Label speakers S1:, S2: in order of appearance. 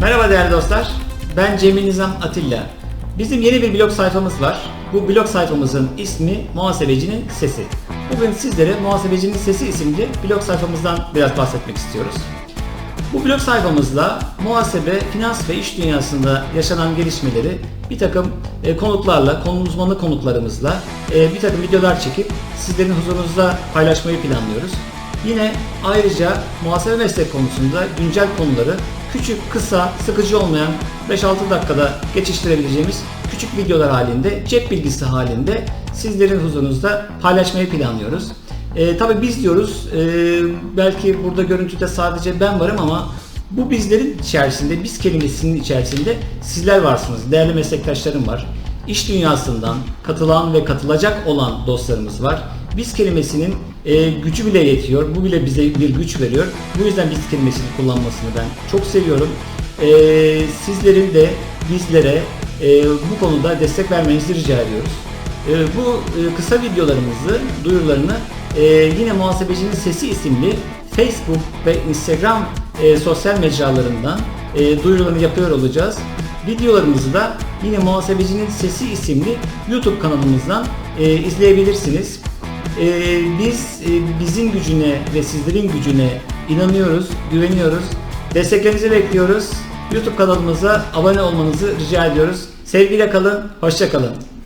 S1: Merhaba değerli dostlar. Ben Cemil Nizam Atilla. Bizim yeni bir blog sayfamız var. Bu blog sayfamızın ismi Muhasebecinin Sesi. Bugün sizlere Muhasebecinin Sesi isimli blog sayfamızdan biraz bahsetmek istiyoruz. Bu blog sayfamızda muhasebe, finans ve iş dünyasında yaşanan gelişmeleri bir takım e, konuklarla, konu uzmanı konuklarımızla e, bir takım videolar çekip sizlerin huzurunuzda paylaşmayı planlıyoruz. Yine ayrıca muhasebe meslek konusunda güncel konuları küçük, kısa, sıkıcı olmayan 5-6 dakikada geçiştirebileceğimiz küçük videolar halinde, cep bilgisi halinde sizlerin huzurunuzda paylaşmayı planlıyoruz. E, tabii biz diyoruz, e, belki burada görüntüde sadece ben varım ama bu bizlerin içerisinde, biz kelimesinin içerisinde sizler varsınız, değerli meslektaşlarım var. İş dünyasından katılan ve katılacak olan dostlarımız var. Biz kelimesinin e, gücü bile yetiyor, bu bile bize bir güç veriyor. Bu yüzden biz kelimesini kullanmasını ben çok seviyorum. E, sizlerin de bizlere e, bu konuda destek vermenizi rica ediyoruz. E, bu e, kısa videolarımızı, duyurularını e, yine Muhasebecinin Sesi isimli Facebook ve Instagram e, sosyal mecralarından e, duyurularını yapıyor olacağız. Videolarımızı da yine Muhasebecinin Sesi isimli YouTube kanalımızdan e, izleyebilirsiniz. E, biz e, bizim gücüne ve sizlerin gücüne inanıyoruz, güveniyoruz. Desteklerinizi bekliyoruz. YouTube kanalımıza abone olmanızı rica ediyoruz. Sevgiyle kalın, hoşça kalın.